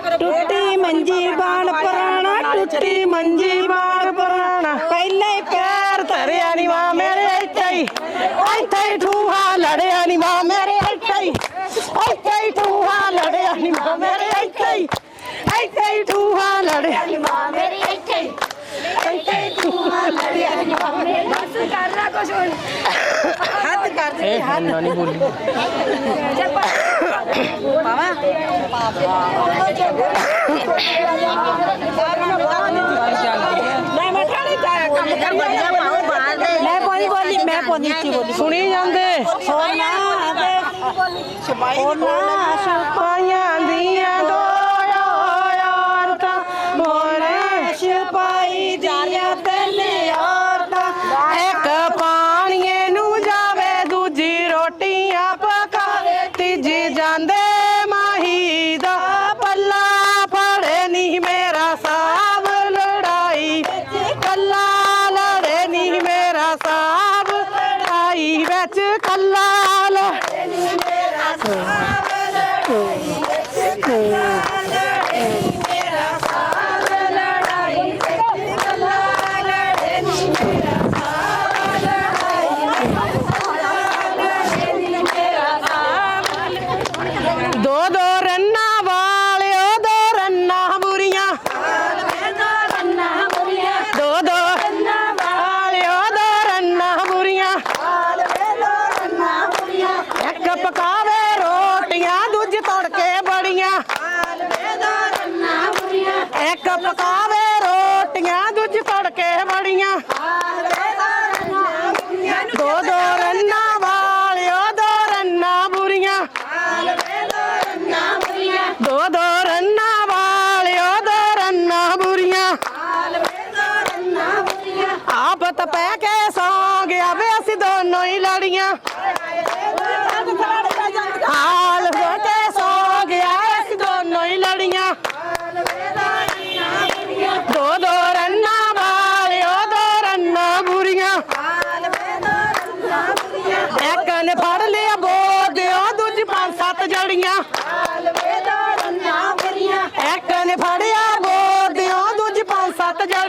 ਟੁੱਟੀ ਮੰਜੀ ਬਾਣ ਪੁਰਾਣਾ ਟੁੱਟੀ ਮੰਜੀ ਬਾਣ ਪੁਰਾਣਾ। ਪਹਿਲੇ ਹੀ ਪੈਰ ਧਰਿਆ ਨੀ ਮਾਂ ਮੇਰੇ ਇੱਥੇ ਹੀ। ਇੱਥੇ ਹੀ ਠੂਹਾ ਲੜਿਆ ਨੀ ਮਾਂ ਮੇਰੇ ਇੱਥੇ ਹੀ। ਇੱਥੇ ਹੀ ਠੂਹਾ ਲੜਿਆ ਨੀ ਮਾਂ ਮੇਰੇ ਇੱਥੇ ਹੀ। ਇੱਥੇ ਹੀ ਠੂਹਾ ਲੜਿਆ ਨੀ ਮਾਂ ਮੇਰੇ ਇੱਥੇ ਹੀ। ਇੱਥੇ ਹੀ ਠੂਹਾ ਲੜਿਆ ਨੀ ਮਾਂ ਮੇਰੇ ਬਸ ਕਰ ਲੈ ਕੁਛ ਹੁਣ। ਹੱਥ ਕਰ ਦੇ ਇਹ ਹੰਨਾ ਨਹੀਂ ਬੋਲੀ ਮੈਂ ਮਠਾਣੀ ਜਾ ਕੰਮ ਕਰ ਮੈਂ ਬੋਲੀ ਬੋਲੀ ਮੈਂ ਬੋਲੀ ਉੱਚੀ ਬੋਲੀ ਸੁਣੀ ਜਾਂਦੇ ਸੋਨਾ ਤੇ ਸੋਨਾ ਪਾਈਆਂ ਦੀਆਂ ਦੋ ਔਰਤਾਂ ਮੋਰੇ ਸਿਪਾਈ ਦੀਆਂ ਤਿੰਨ ਔਰਤਾਂ। ਇੱਕ ਪਾਣੀਏ ਨੂੰ ਜਾਵੇ ਦੂਜੀ ਰੋਟੀਆਂ ਪਕਾਵੇ ਤੀਜੀ ਜਾਂਦੇ ਮਾਹੀ ਦਾ ਪੱਲਾ ਫੜੇ ਨਹੀਂ ਮੇਰਾ ਸਾਬ ਲੜਾਈ। ਕੱਲਾ ਲੜੇ ਨਹੀਂ ਮੇਰਾ ਸਾਬ ਲੜਾਈ ਵਿੱਚ ਕੱਲਾ ਲੜੇ ਨੀ ਮੇਰਾ ਸਾਬ ਦੋ ਦੋ ਰੰਨਾਂ ਵਾਲਿਓ ਦੋ ਰੰਨਾਂ ਬੁਰੀਆਂ ਦੋ ਦੋ ਰੰਨਾਂ ਵਾਲਿਓ ਦੋ ਰੰਨਾਂ ਬੁਰੀਆਂ ਇੱਕ ਪਕਾਵੇ ਰੋਟੀਆਂ ਦੂਜੀ ਤੜਕੇ ਬੜੀਆਂ ਇੱਕ ਪਕਾਵੇ ਰੋਟੀਆਂ ਦੂਜੀ ਤੜਕੇ ਬੜੀਆਂ ਦੋ ਦੋ ਰੰਨਾਂ ਵਾਲਿਓ, ਦੋ ਰੰਨਾਂ ਬੁਰੀਆਂ। ਦੋ ਦੋ ਰੰਨਾਂ ਵਾਲਿਓ, ਦੋ ਰੰਨਾਂ ਬੁਰੀਆਂ। ਆਪ ਤਪੈ ਕੇ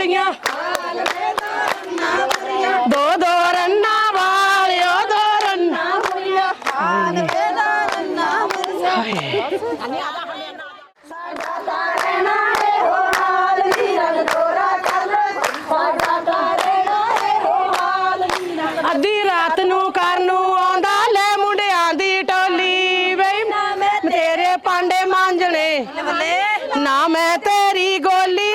ਸੱਤ ਦੋ ਦੋ ਰੰਨਾਂ ਵਾਲਿਓ, ਦੋ ਰੰਨਾਂ ਅੱਧੀ ਰਾਤ ਨੂੰ ਕਰਨ ਨੂੰ ਆਉਂਦਾ, ਲੈ ਮੁੰਡਿਆਂ ਦੀ ਟੋਲੀ ਵੇ। ਤੇਰੇ ਪਾਂਡੇ ਮਾਂਜਣੇ, ਨਾ ਮੈਂ ਤੇਰੀ ਗੋਲੀ।